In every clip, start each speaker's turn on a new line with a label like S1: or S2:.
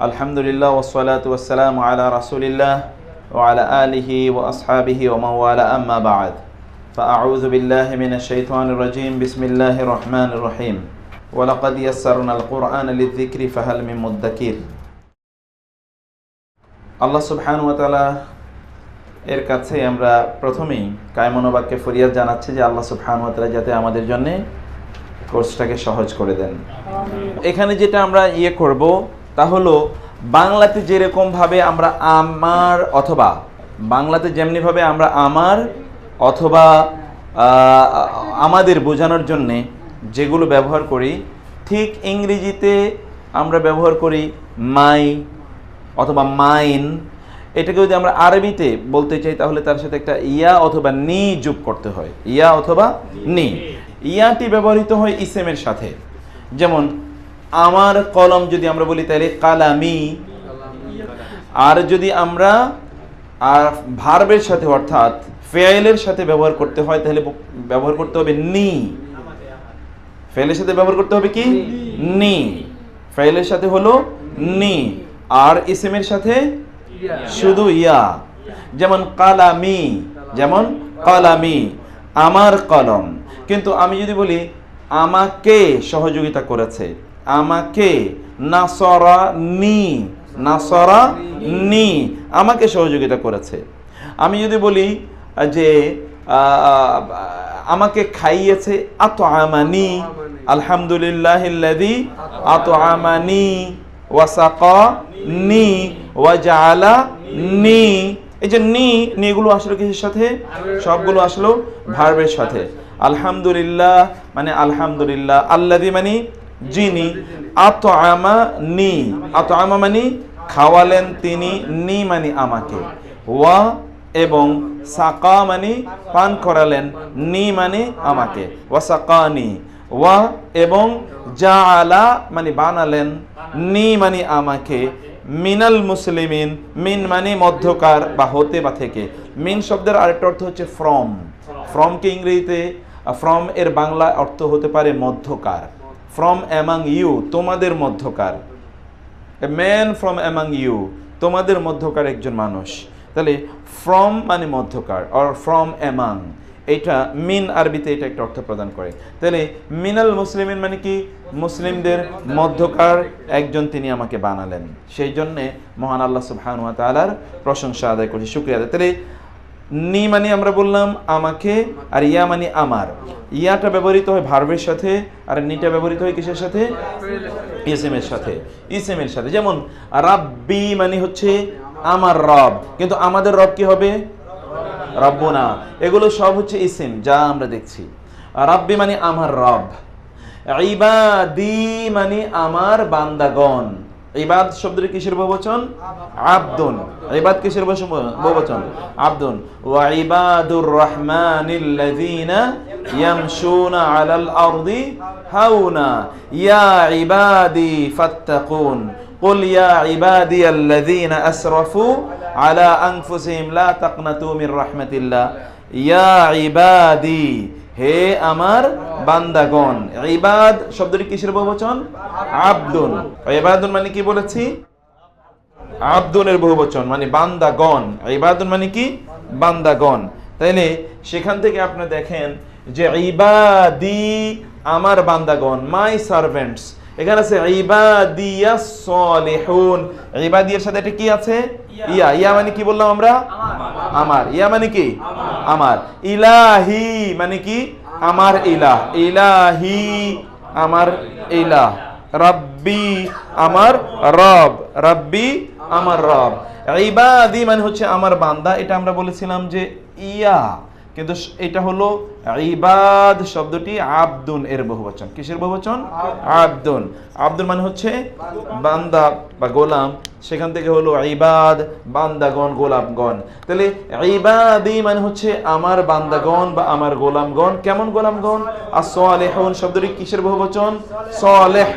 S1: আলহামদুলিল্লাহ ওসলাত ওসালাম আলা রাসুলিল্লাহ وعلى آله وأصحابه ومن والاه أما بعد فأعوذ بالله من الشيطان الرجيم بسم الله الرحمن الرحيم ولقد يسرنا القرآن للذكر فهل من مدكر আল্লাহ সুবহানাহু ওয়া তাআলা এর কাছে আমরা প্রথমেই কায়মনোবাক্যে ফরিয়াদ জানাচ্ছি যে আল্লাহ সুবহানাহু ওয়া তাআলা যাতে আমাদের জন্য কোর্সটাকে সহজ করে দেন এখানে যেটা আমরা ইয়ে করব তা হলো বাংলাতে যেরকম ভাবে আমরা আমার অথবা বাংলাতে যেমনিভাবে আমরা আমার অথবা আমাদের বোঝানোর জন্যে যেগুলো ব্যবহার করি ঠিক ইংরেজিতে আমরা ব্যবহার করি মাই অথবা মাইন। এটাকে যদি আমরা আরবিতে বলতে চাই তাহলে তার সাথে একটা ইয়া অথবা নি যোগ করতে হয়। ইয়া অথবা নি। ইয়াটি ব্যবহৃত হয় ইসেমের সাথে। যেমন আমার কলম যদি আমরা বলি তাহলে কালামি। আর যদি আমরা, আর ভার্বের সাথে অর্থাৎ ফেয়েলের সাথে ব্যবহার করতে হয়, তাহলে ব্যবহার করতে হবে নি। ফেলের সাথে ব্যবহার করতে হবে কি? নি। ফেলের সাথে হলো নি। আর ইসেমের সাথে শুধু ইয়া। যেমন কালামি যেমন কালামি, আমার কলম। কিন্তু আমি যদি বলি, আমাকে সহযোগিতা করেছে আমাকে নাসরা নি নাসরা নি আমাকে সহযোগিতা করেছে। আমি যদি বলি যে আমাকে খাইয়েছে আত আমানি আলহামদুলিল্লাহ আত আমানি ওয়াসাকা নি ওয়াজালা নি এই যে নি, নিগুলো আসলো কিসের সাথে? সবগুলো আসলো ভার্বের সাথে। আলহামদুলিল্লাহ মানে আলহামদুলিল্লাহ আল্লাদি মানে যিনি আত আমা নি আত আমা মানে খাওয়ালেন তিনি, নি মানে আমাকে। ওয়া এবং সাকা মানে পান করালেন, নি মানে আমাকে। ওয়া সাকানি ওয়া এবং যা আলা মানে বানালেন, নি মানে আমাকে। মিনাল মুসলিমিন, মিন মানে মধ্যকার বা হতে বা থেকে। মিন শব্দের আরেকটা অর্থ হচ্ছে ফ্রম ফ্রমকে ইংরেজিতে ফ্রম এর বাংলা অর্থ হতে পারে মধ্যকার। ফ্রম অ্যামাং ইউ তোমাদের মধ্যকার। A man from among you তোমাদের মধ্যকার একজন মানুষ। তাহলে ফ্রম মানে মধ্যকার অর ফ্রম অ্যামাং এটা মিন আরবিতে এটা একটা অর্থ প্রদান করে। তাহলে মিনাল মুসলিমিন মানে কি? মুসলিমদের মধ্যকার একজন তিনি আমাকে বানালেন। সেই জন্যে মহান আল্লাহ সুবহানাহু ওয়া তাআলার প্রশংসা আদায় করছি, শুকরিয়া আদায়। তাহলে নি মানে আমরা বললাম আমাকে আর ইয়া মানে আমার। ইয়াটা ব্যবহৃত হয় ভার্বের সাথে আর নিটা ব্যবহৃত হয় কিসের সাথে? ইসেমের সাথে। ইসেমের সাথে। যেমন, রাব্বি মানে হচ্ছে আমার রব। কিন্তু আমাদের রব কি হবে? রব্বনা। এগুলো সব হচ্ছে ইসিম, যা আমরা দেখছি। রাব্বি মানে আমার রব। ইবাদি মানে আমার বান্দাগণ। ইবাদ শব্দের কিসের বহুবচন আব্দুন ইবাদ কিসের বস- বহুবচন আব্দুন ওয়া ইবাদুর রহমানিল্লাযীনা ইয়ামশুনা আলাল আরদি হাওনা ইয়া ইবাদি ফাত্তাকুন قل يا عبادي الذين أسرفوا على أنفسهم لا تقنطوا من رحمة الله يا عبادي হে আমার বান্দাগণ, ইবাদ শব্দটি কিসের বহুবচন? আব্দুন। ইবাদুন মানে কি বলেছি? আব্দুনের বহুবচন মানে বান্দাগণ। ইবাদুন মানে কি? বান্দাগণ। তাইলে সেখান থেকে আপনি দেখেন যে ইবাদি আমার বান্দাগণ, মাই সার্ভেন্টস। এখানে আছে ইবাদিয়া সলিহুন। ইবাদিয়ার সাথে এটা কি আছে? ইয়া। ইয়া মানে কি বললাম আমরা? আমার। ইয়া মানে কি? আমার। ইলাহি মানে কি? আমার ইলাহ। ইলাহি আমার ইলাহ। রব্বি আমার রব। রব্বি আমার রব। ইবাদি মানে হচ্ছে আমার বান্দা। এটা আমরা বলেছিলাম যে ইয়া। কিন্তু এটা হলো ইবাদ শব্দটি আব্দুন এর বহুবচন। কিসের বহুবচন? আব্দুন। আব্দুন। মানে হচ্ছে বান্দা বা গোলাম। সেখান থেকে হলো ইবাদ বান্দাগণ গোলামগণ তাহলে ইবাদি মানে হচ্ছে আমার বান্দাগণ বা আমার গোলামগণ। কেমন গোলামগণ? আর সালেহুন শব্দটি কিসের বহুবচন? সালেহ।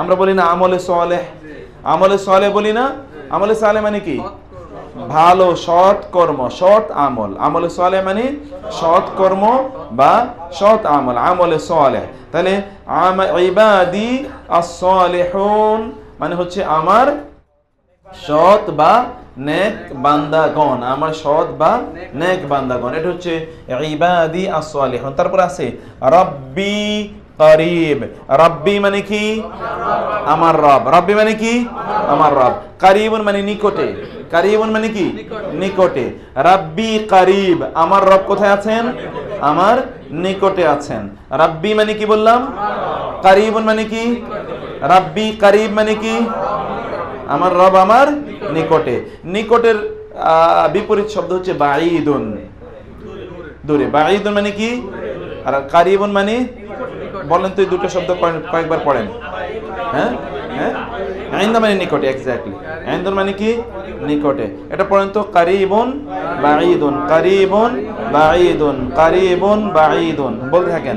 S1: আমরা বলি না আমলে সালেহ। আমলে সালেহ বলি না? আমলে সালেহ মানে কি? ভালো সৎ কর্ম, সৎ আমল। আমলে সালেহ মানে সৎ কর্ম বা সৎ আমল, আমলে সালেহ তাহলে ইবাদি আস-সালিহুন মানে হচ্ছে আমার সৎ বা নেক বান্দাগণ, আমার সৎ বা নেক বান্দাগণ। এটা হচ্ছে ইবাদি আসসালিহুন। তারপর আছে, রব্বি করিব। রব্বি মানে কি? আমার রব। রব্বি মানে কি? আমার রব। কারিবুন মানে নিকটে। কারিবুন মানে কি? নিকটে। রাব্বি কারিব। আমার রব কোথায় আছেন? আমার নিকটে আছেন। রাব্বি মানে কি বললাম? কারিবুন মানে কি? রাব্বি কারিব মানে কি? আমার রব আমার নিকটে। নিকটের বিপরীত শব্দ হচ্ছে বাঈদুন। দূরে। বাঈদুন মানে কি? আর কারিবুন মানে বলেন তো এই দুটো শব্দ কয়- কয়েকবার পড়েন। হ্যাঁ? হ্যাঁ? আইন্দা মানে নিকটে এক্স্যাক্টলি আইন্দুন মানে কি? নিকটে। এটা পড়েন তো কারিবুন বাঈদুন কারিবুন বাঈদুন কারিবুন বাঈদুন। বলতে থাকেন।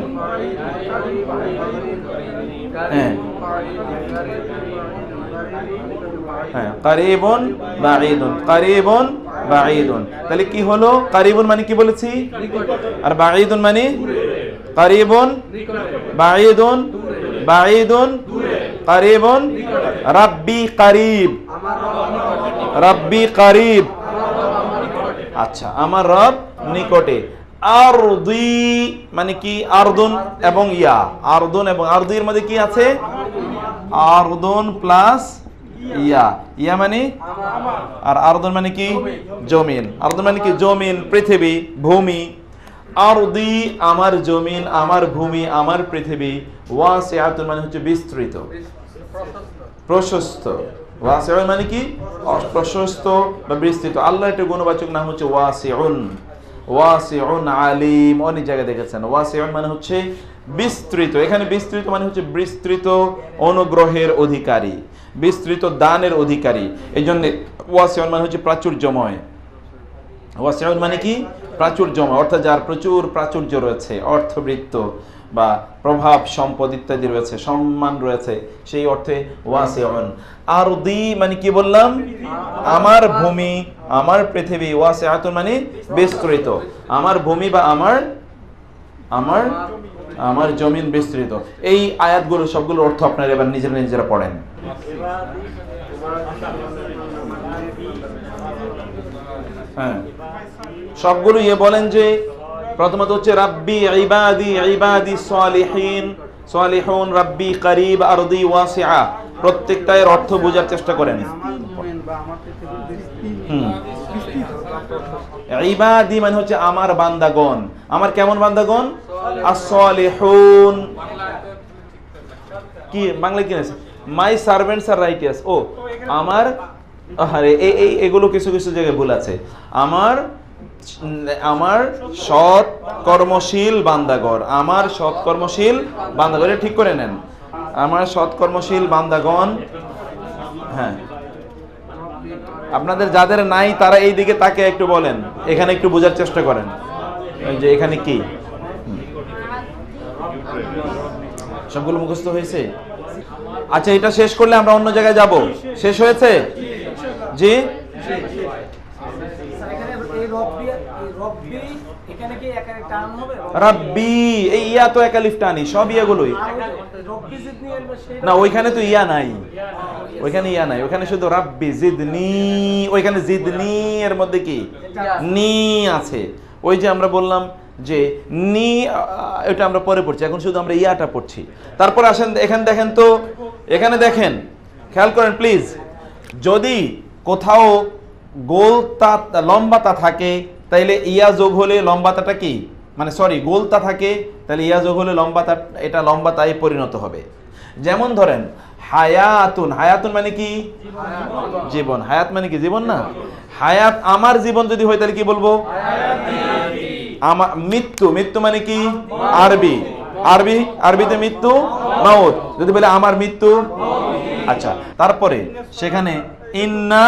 S1: হ্যাঁ। হ্যাঁ তাহলে কি হলো? কারিবুন মানে কি বলেছি? আর বাঈদুন মানে আচ্ছা আমার রব নিকটে। আরদি মানে কি? আরদুন এবং ইয়া। আরদুন এবং আরদির মধ্যে কি আছে? আরদুন প্লাস ইয়া। ইয়া মানে? আর আরদুন মানে কি? জমিন। আরদুন মানে কি? জমিন, পৃথিবী, ভূমি। আরদি, আমার জমিন, আমার ভূমি, আমার পৃথিবী ওয়াসিআতুন মানে হচ্ছে বিস্তৃত। প্রশস্ত। ওয়াসিউন মানে কি? প্রশস্ত বা বিস্তৃত। আল্লাহ একটা গুণবাচক নাম হচ্ছে ওয়াসিউন। ওয়াসিউন আলিম। অনেক জায়গায় দেখেছেন। ওয়াসিউন মানে হচ্ছে বিস্তৃত। এখানে বিস্তৃত মানে হচ্ছে বিস্তৃত অনুগ্রহের অধিকারী। বিস্তৃত দানের অধিকারী। এই জন্য ওয়াসিউন মানে হচ্ছে প্রাচুর্যময়। ওয়াসিউন মানে কি? প্রাচুর্যময়, অর্থাৎ যার প্রচুর প্রাচুর্য রয়েছে, অর্থবৃত্ত বা প্রভাব, সম্পদ ইত্যাদি রয়েছে, সম্মান রয়েছে, সেই অর্থে ওয়াসিউন। আর দি মানে কি বললাম? আমার ভূমি, আমার পৃথিবী। ওয়াসিআতুন মানে বিস্তৃত। আমার ভূমি বা আমার আমার আমার জমিন বিস্তৃত। এই আয়াতগুলো সবগুলো অর্থ আপনারা এবার নিজেরা নিজেরা পড়েন। হ্যাঁ। সবগুলো ইয়ে বলেন যে প্রথমত হচ্ছে, রাব্বি ইবাদি ইবাদি সালিহিন, সালিহুন রাব্বি করিব আরদি ওয়াসিআ। প্রত্যেকটা এর অর্থ বোঝার চেষ্টা করেন। ইবাদি মানে হচ্ছে আমার বান্দাগণ। আমার কেমন বান্দাগণ? as-salihun কি বাংলা কি আছে? মাই সার্ভেন্টস আর রাইটিয়াস ও, আমার আরে এই এগুলো কিছু কিছু জায়গায় ভুল আছে। আমার আমার সৎ কর্মশীল বান্দাগণ, আমার সৎ কর্মশীল বান্দাগণ, এটা ঠিক করে নেন। আমার সৎ কর্মশীল বান্দাগণ হ্যাঁ। আপনাদের যাদের নাই, তারা এই দিকে তাকে একটু বলেন। এখানে একটু বোঝার চেষ্টা করেন। যে এখানে কি। সবগুলো মুখস্থ হয়েছে? আচ্ছা এটা শেষ করলে আমরা অন্য জায়গায় যাব। শেষ হয়েছে? জি? রাব্বি, এই ইয়া তো একালিফ টানি সব ইয়াগুলোই। না, ওইখানে তো ইয়া নাই। ওইখানে ইয়া নাই, ওইখানে শুধু রাব্বি, জিদনি, ওইখানে জিদনি এর মধ্যে কি? নি আছে। ওই যে আমরা বললাম যে নি এটা আমরা পরে পড়ছি, এখন শুধু আমরা ইয়াটা পড়ছি। তারপর আসেন, এখানে দেখেন তো, এখানে দেখেন, খেয়াল করেন প্লিজ, যদি কোথাও গোল গোলতা লম্বাতা থাকে, তাইলে ইয়া যোগ হলে লম্বাতাটা কি? মানে সরি গোলতা থাকে, তাহলে ইয়া যোগ হলে লম্বাতা এটা লম্বাতায় পরিণত হবে। যেমন ধরেন, হায়াতুন হায়াতুন মানে কি? জীবন। হায়াত মানে কি? জীবন না? হায়াত আমার জীবন যদি হয়, তাহলে কি বলব? আমার মৃত্যু। মৃত্যু মানে কি? আরবি। আরবি, আরবিতে মৃত্যু, মাউত। যদি বলে আমার মৃত্যু আচ্ছা তারপরে সেখানে ইন্না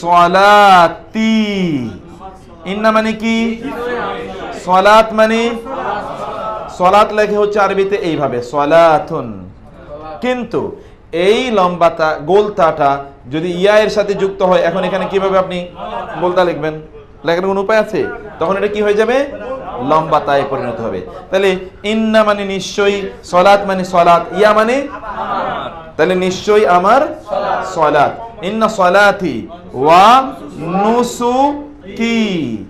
S1: সলাতি। ইন্না মানে কি? সলাত মানে? সলাত লেখে হচ্ছে আরবিতে এইভাবে সলাতুন কিন্তু এই লম্বাতা, গোলতাটা যদি ইয়া এর সাথে যুক্ত হয়, এখন এখানে কীভাবে আপনি গোলতা লিখবেন? লেখার কোনো উপায় আছে? তখন এটা কি হয়ে যাবে? লম্বাতায় পরিণত হবে। তাহলে ইন্না মানে নিশ্চয়ই সলাত মানে সলাত ইয়া মানে? তাহলে নিশ্চয়ই আমার সলাত ইন্না সলাতি ওয়া নুসুকি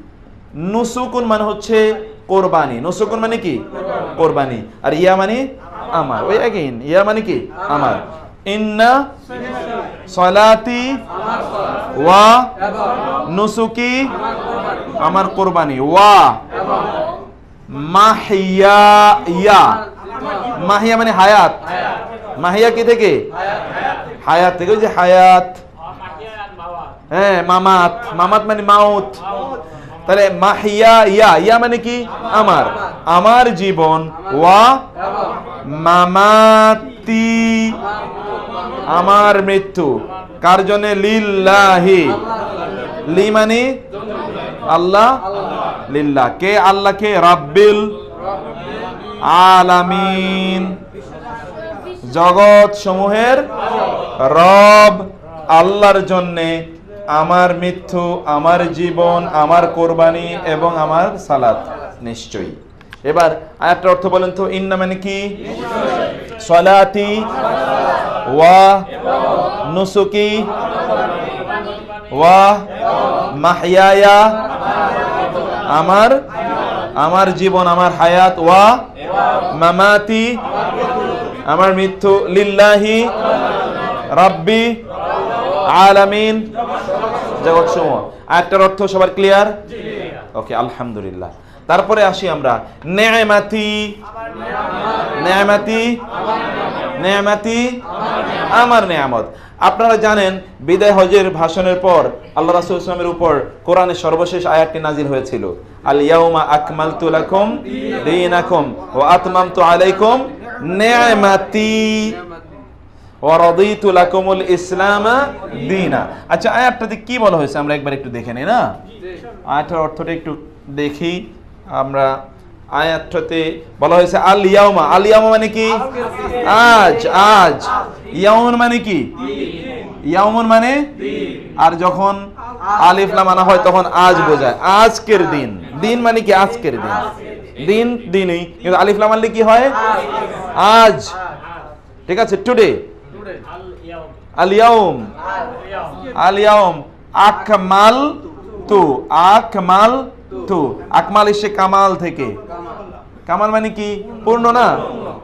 S1: নুসুকুন মানে হচ্ছে কোরবানি। নুসুকুন মানে কি? কোরবানি। আর ইয়া মানে আমার। ওই অ্যাগেইন ইয়া মানে কি? আমার। ইন্না সলাতি ওয়া নুসুকি আমার কোরবানি। ওয়া মাহিয়া ইয়া। মাহিয়া মানে হায়াত। মাহিয়া কি থেকে? হায়াত। থেকে হায়াত। হ্যাঁ মামাত। মামাত মানে মাউত। তাহলে মাহিয়া ইয়া। ইয়া মানে কি? আমার। আমার জীবন ওয়া মামাতি। আমার মৃত্যু। কার জন্য? লিল্লাহি। লি মানে আল্লাহ। লিল্লাহ কে আল্লাহ? কে? রাব্বিল আলামিন। জগৎ সমূহের রব আল্লাহর জন্যে আমার মৃত্যু, আমার জীবন, আমার কোরবানি এবং আমার সালাত, নিশ্চয়ই। এবার আয়াতটার অর্থ বলেন তো, ইন্না মানে কি? সলাতি ওয়া নুসুকি ওয়া মাহিয়ায়া, আমার আমার জীবন, আমার হায়াত, ওয়া মামাতি, আমার মৃত্যু, লিল্লাহি রাব্বি আলামিন। জগৎ সমূহ। আয়াতটার অর্থ সবার ক্লিয়ার ওকে আলহামদুলিল্লাহ। তারপরে আসি আমরা। নেমাতি নেমাতি নেমাতি আমার নেয়ামত। আপনারা জানেন, বিদায় হজের ভাষণের পর আল্লাহ রাসূল ইসলামের উপর কোরআনের সর্বশেষ আয়াতটি নাজিল হয়েছিল। আল ইয়াউমা আকমালতু লাকুম দীনাকুম ওয়া আতমামতু আলাইকুম নি'মাতি আচ্ছা বলা হয়েছে? আমরা একবার একটু দেখে না? অর্থটা একটু দেখি। আমরা বলা হয়েছে আল মানে কি? আজ আজ। মানে কি? মানে আর যখন আলিফ লাম আনা হয়, তখন আজ বোঝায়। আজকের দিন। দিন মানে কি? আজকের দিন। দিন, দিনই। কিন্তু আলিফ লাম আনলে কি হয়? আজ। ঠিক আছে? টুডে আল ইয়াউম। আল ইয়াউম। আকমাল তু। আকমাল তু। আকমাল এসে কামাল থেকে। কামাল মানে কি? পূর্ণ না?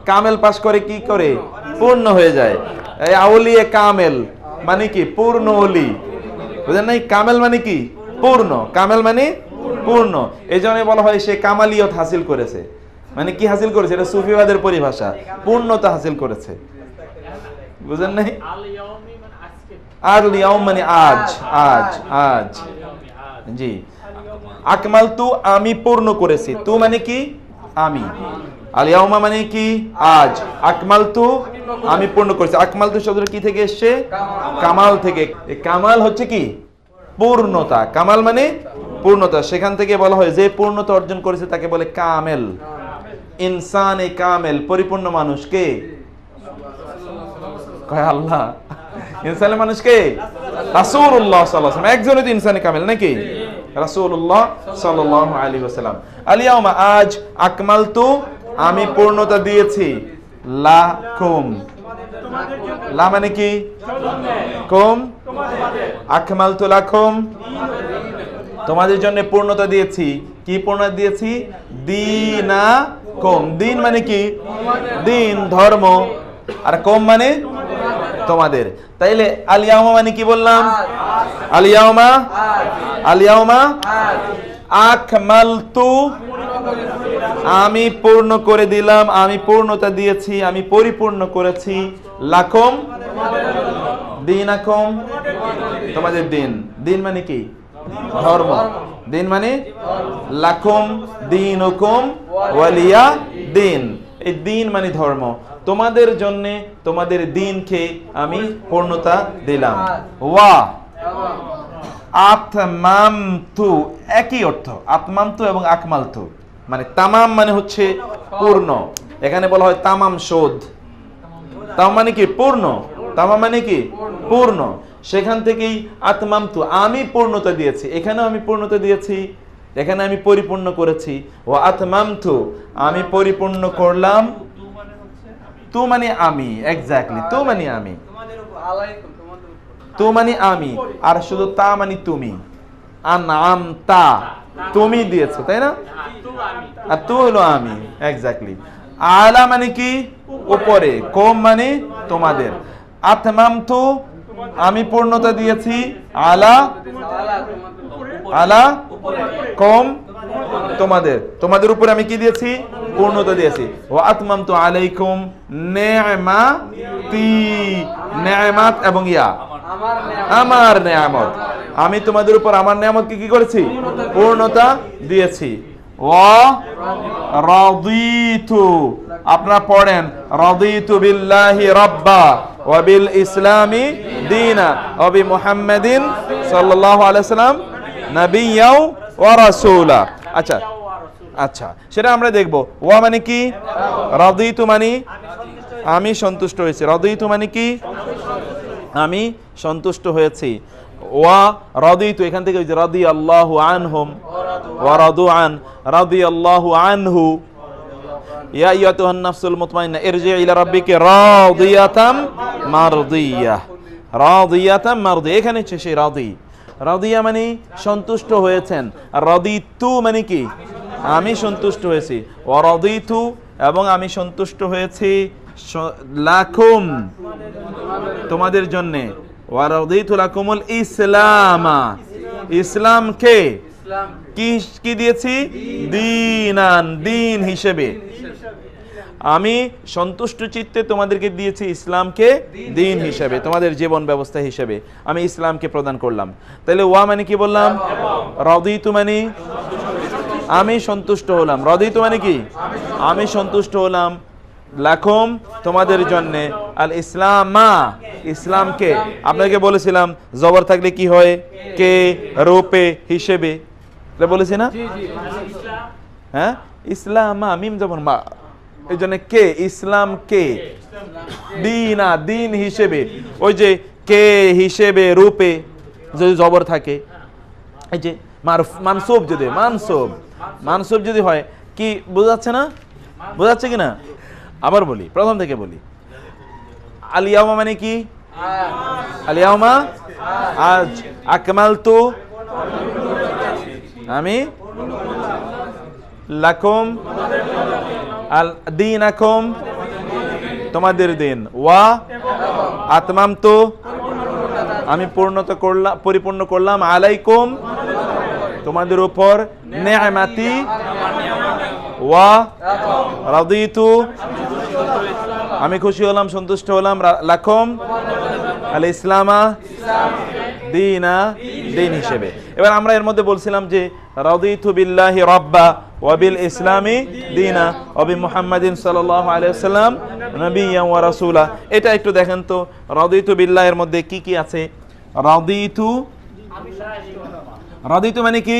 S1: কামেল পাস করে কি করে? পূর্ণ হয়ে যায়। এই আউলিয়ে কামেল মানে কি? পূর্ণ অলি। বুঝলেন নাই? কামেল মানে কি? পূর্ণ। কামেল মানে পূর্ণ। এই জন্য বলা হয় সে কামালিয়ত হাসিল করেছে। মানে কি হাসিল করেছে? এটা সুফিবাদের পরিভাষা। পূর্ণতা হাসিল করেছে। বুঝলেন নাই? আর লিয়াউম মানে আজ। আজ আজ। জি। আকমাল তু আমি পূর্ণ করেছি। তু মানে কি? আমি। আলিয়াউমা মানে কি? আজ। আকমাল তু আমি পূর্ণ করেছি। আকমাল তু শব্দটা কি থেকে এসছে? কামাল। থেকে। কামাল হচ্ছে কি? পূর্ণতা। কামাল মানে পূর্ণতা। সেখান থেকে বলা হয় যে পূর্ণতা অর্জন করেছে তাকে বলে কামেল। ইনসান এ কামেল। পরিপূর্ণ মানুষ কে কয়, আল্লাহ। ইনসানের মানুষ কে রাসূলুল্লাহ সাল্লাল্লাহু আলাইহি একজনই তো ইনসানে কামেল নাকি? রাসূলুল্লাহ সাল্লাল্লাহু আলাইহি ওয়াসাল্লাম। আলিয়াউমা আজ আকমালতু, আমি পূর্ণতা দিয়েছি। লাকুম। লা মানে কি? কুম। আকমালতু লাকুম। তোমাদের জন্য পূর্ণতা দিয়েছি। কি পূর্ণতা দিয়েছি? দিনা কম দিন মানে কি? দিন, ধর্ম। আর কম মানে? তোমাদের। তাইলে আলিয়ামা মানে কি বললাম? আলিয়ামা আলিয়ামা আকমালতু। আমি পূর্ণ করে দিলাম আমি পূর্ণতা দিয়েছি আমি পরিপূর্ণ করেছি। লাকম? দিনাকম? তোমাদের দিন। দিন মানে কি? ধর্ম। দিন মানে? লাকুম দিনুকুম ওয়ালিয়া দিন এই দিন মানে ধর্ম। তোমাদের জন্য তোমাদের দিনকে আমি পূর্ণতা দিলাম। ওয়া। আতমামতু, একই অর্থ, আতমামতু এবং আকমালতু। মানে তামাম মানে হচ্ছে পূর্ণ। এখানে বলা হয় তামাম শোধ। তাম মানে কি? পূর্ণ। তামাম মানে কি? পূর্ণ। সেখান থেকেই আতমামতু, আমি পূর্ণতা দিয়েছি। এখানেও আমি পূর্ণতা দিয়েছি। এখানে আমি পরিপূর্ণ করেছি। ও আতমামতু, আমি পরিপূর্ণ করলাম। তু মানে আমি। এক্স্যাক্টলি তু মানে আমি তু মানে আমি আর শুধু তা মানে তুমি। আন আম তা তুমি দিয়েছ তাই না? আর তু হলো আমি এক্স্যাক্টলি আলা মানে কি? উপরে কম মানে তোমাদের। আতমাম তো আমি পূর্ণতা দিয়েছি আলা? আলা? কম? তোমাদের তোমাদের উপরে আমি কি দিয়েছি? পূর্ণতা দিয়েছি। ও আতমাম তু আলাইকুম নেমাতি এবং ইয়া। আমার নেয়ামত। আমি তোমাদের উপর আমার নেয়ামতকে কি করেছি? পূর্ণতা দিয়েছি। আপনারা পড়েন, রাদিতু বিল্লাহি রাব্বা ওয়া বিল ইসলামি দীনা ওয়া বি মুহাম্মাদিন সাল্লাল্লাহু আলাইহি সাল্লাম নাবিয়্যাও ওয়া রাসূলা। আচ্ছা। আচ্ছা সেটা আমরা দেখব। ওয়া মানে কি? রাদিতু মানে আমি সন্তুষ্ট হয়েছি। রাদিতু মানে কি? আমি সন্তুষ্ট হয়েছি। ওয়া রাদিতু এখান থেকে রাদি আল্লাহু আনহুম। ওয়া রাদু আন রাদি আল্লাহু আনহু। ইয়া আইয়াতুহান নাফসুল মুতমাইন্না ইরজি ইলা রাব্বিকা রাদিয়াতাম মারদিয়াহ রাদিয়াতাম মারদি এখানে হচ্ছে সেই রাদি। রাদিয়া মানে সন্তুষ্ট হয়েছেন। রদিতু মানে কি? আমি সন্তুষ্ট হয়েছি। ওয়া রাদিতু এবং আমি সন্তুষ্ট হয়েছি লাকুম তোমাদের জন্য। ওয়ারাদিতু লাকুমুল ইসলামা। ইসলামকে কি? কি দিয়েছি? দিনান দিন হিসেবে। আমি সন্তুষ্ট চিত্তে তোমাদেরকে দিয়েছি ইসলামকে দিন হিসাবে। তোমাদের জীবন ব্যবস্থা হিসাবে আমি ইসলামকে প্রদান করলাম। তাহলে ওয়া মানে কি বললাম? রদিতু মানে? আমি সন্তুষ্ট হলাম। রদিতু মানে কি? আমি সন্তুষ্ট হলাম। লাখম তোমাদের জন্য। আল ইসলামা ইসলামকে। আপনাকে বলেছিলাম জবর থাকলে কি হয়? কে? রূপে হিসেবে। বলেছি না? হ্যাঁ? ইসলামা মিম যেমন মা। এই জন্য কে? ইসলাম কে? দিনা, দিন হিসেবে। ওই যে কে হিসেবে রূপে যদি জবর থাকে, এই যে মানসুব যদি, মানসুব মানসুব যদি হয়, কি বোঝাচ্ছে না? বোঝাচ্ছে কি না? আবার বলি, প্রথম থেকে বলি। আলিয়ামা মানে কি? আলিয়ামা আজ আকমাল তো আমি লাকুম আল দিনাকুম, তোমাদের দিন। ওয়া আতমাম তো আমি পূর্ণতা করলাম পরিপূর্ণ করলাম। আলাইকুম, তোমাদের উপর নেয়ামাতি। ওয়া, রাদিতু, আমি খুশি হলাম, সন্তুষ্ট হলাম লাকুম, আল ইসলামা দিনা, দিন হিসেবে। এবার আমরা এর মধ্যে বলছিলাম যে, রাদিতু বিল্লাহি রাব্বা ওয়া বিল ইসলামি দিনা ওয়া বি মুহাম্মাদিন সাল্লাল্লাহু আলাইহি ওয়াসাল্লাম নবিয়্যান ওয়া রাসূলা। এটা একটু দেখেন তো, রাদিতু বিল্লাহ এর মধ্যে কি কি আছে? রাদিতু রাদিতু মানে কি?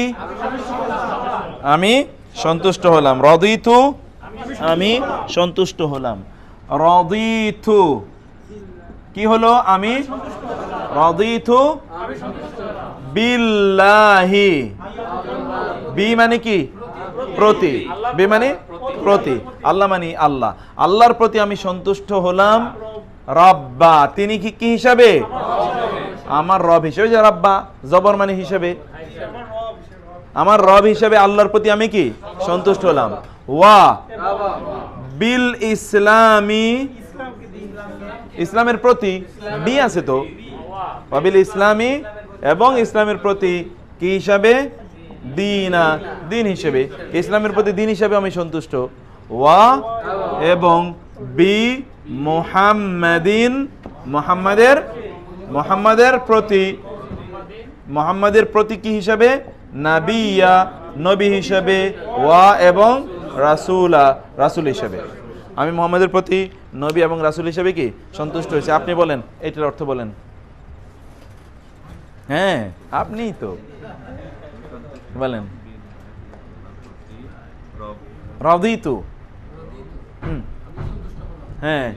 S1: আমি সন্তুষ্ট হলাম। রাদিতু, আমি সন্তুষ্ট হলাম। রাদিতু, কি হলো? আমি রাদিতু বিল্লাহি। বি মানে কি? প্রতি। বি মানে প্রতি। আল্লাহ মানি আল্লাহ। আল্লাহর প্রতি আমি সন্তুষ্ট হলাম রব্বা। তিনি কি কি হিসাবে? আমার রব হিসেবে। যে রব্বা, জবর মানে হিসেবে। আমার রব হিসেবে আল্লাহর প্রতি আমি কি? সন্তুষ্ট হলাম। ওয়া বিল ইসলামি ইসলামের প্রতি বি আছে তো? ওয়াবিল ইসলামী এবং ইসলামের প্রতি কি হিসাবে? দিনা দিন হিসেবে, ইসলামের প্রতি দিন হিসাবে আমি সন্তুষ্ট। ওয়া এবং বি মোহাম্মদিন, মোহাম্মদের মোহাম্মদের প্রতি মোহাম্মদের প্রতি কি হিসাবে? নাবিয়া, নবী হিসাবে, ওয়া এবং রাসুলা, রাসুল হিসাবে। আমি মোহাম্মদের প্রতি নবী এবং রাসুল হিসাবে কি সন্তুষ্ট হয়েছে? আপনি বলেন, এটার অর্থ বলেন। হ্যাঁ আপনিই তো। বলেন রদিতু হ্যাঁ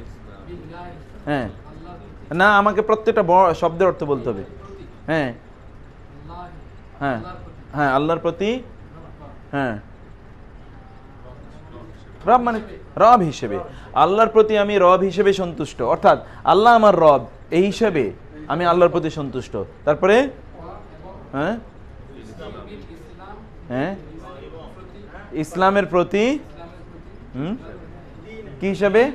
S1: হ্যাঁ না আমাকে প্রত্যেকটা শব্দের অর্থ বলতে হবে হ্যাঁ হ্যাঁ হ্যাঁ আল্লাহর প্রতি হ্যাঁ রব মানে রব হিসেবে আল্লাহর প্রতি আমি রব হিসেবে সন্তুষ্ট অর্থাৎ আল্লাহ আমার রব এই হিসেবে আমি আল্লাহর প্রতি সন্তুষ্ট তারপরে হ্যাঁ হ্যাঁ? ইসলামের প্রতি, হুম? কি হিসাবে?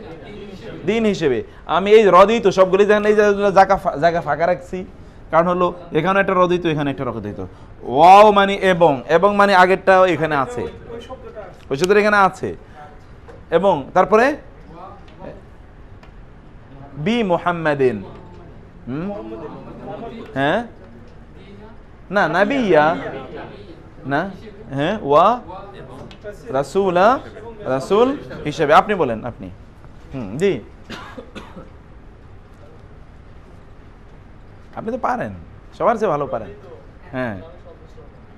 S1: দিন হিসেবে। আমি এই রদিত সবগুলি দেখেন, এই জায়গা জায়গা ফাঁকা রাখছি। কারণ হলো এখানে একটা রদিত এখানে একটা রদিত ওয়াও মানে এবং এবং মানে আগেরটাও এখানে আছে। ওই সূত্র এখানে আছে। এবং তারপরে, বি মোহাম্মদিন। হুম? হ্যাঁ? না, নাবিয়া। না? হ্যাঁ ওয়া? রাসুলা রাসুল হিসেবে। আপনি বলেন, আপনি। হুম, জি। আপনি তো পারেন। সবার চেয়ে ভালো পারেন। হ্যাঁ।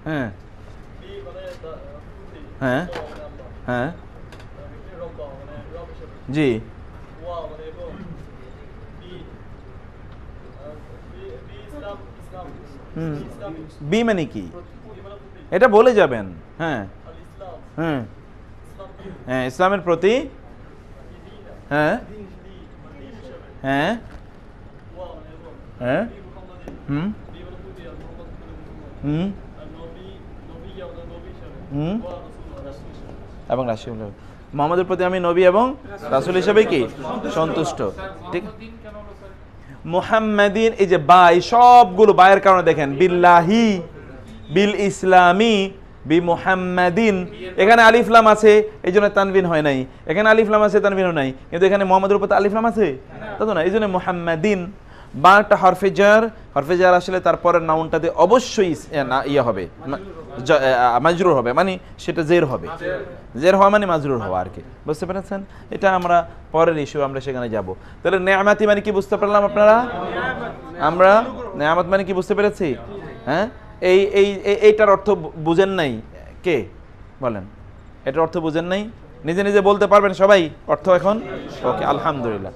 S1: হ্যাঁ। হ্যাঁ। হ্যাঁ। জি। হুম। বি মানে কি? এটা বলে যাবেন হ্যাঁ। হুম। হ্যাঁ ইসলামের প্রতি? হ্যাঁ। হ্যাঁ। হ্যাঁ। হুম। হুম। হুম। এবং রাসুল মোহাম্মদের প্রতি আমি নবী এবং রাসুল হিসেবে কি? সন্তুষ্ট। ঠিক। মুহাম্মাদিন এই যে বাই সবগুলো বায়ের কারণে দেখেন বিল্লাহি। বিল ইসলামী বি মুহাম্মাদিন এখানে আলিফলাম আছে এই জন্য তানবিন হয় নাই। এখানে আলিফলাম আছে তানবিন হয় নাই। কিন্তু এখানে মোহাম্মদের উপর আলিফলাম আছে? তা তো না এই জন্য মুহাম্মাদিন। বাটা হরফেজার হরফেজার আসলে তারপরের নাউনটাতে অবশ্যই ইয়ে হবে। মাজরুর হবে মানে সেটা জের হবে। জের হওয়া মানে মাজরুর হওয়া আর কি। বুঝতে পেরেছেন? এটা আমরা পরের ইস্যু আমরা সেখানে যাব। তাহলে নেয়ামাতি মানে কি বুঝতে পারলাম আপনারা? আমরা? নেয়ামত মানে কি বুঝতে পেরেছি? হ্যাঁ? এই এই, এই- এইটার অর্থ বুঝেন নাই। কে? বলেন। এটার অর্থ বুঝেন নাই? নিজে নিজে বলতে পারবেন সবাই? অর্থ এখন? ওকে, আলহামদুলিল্লাহ।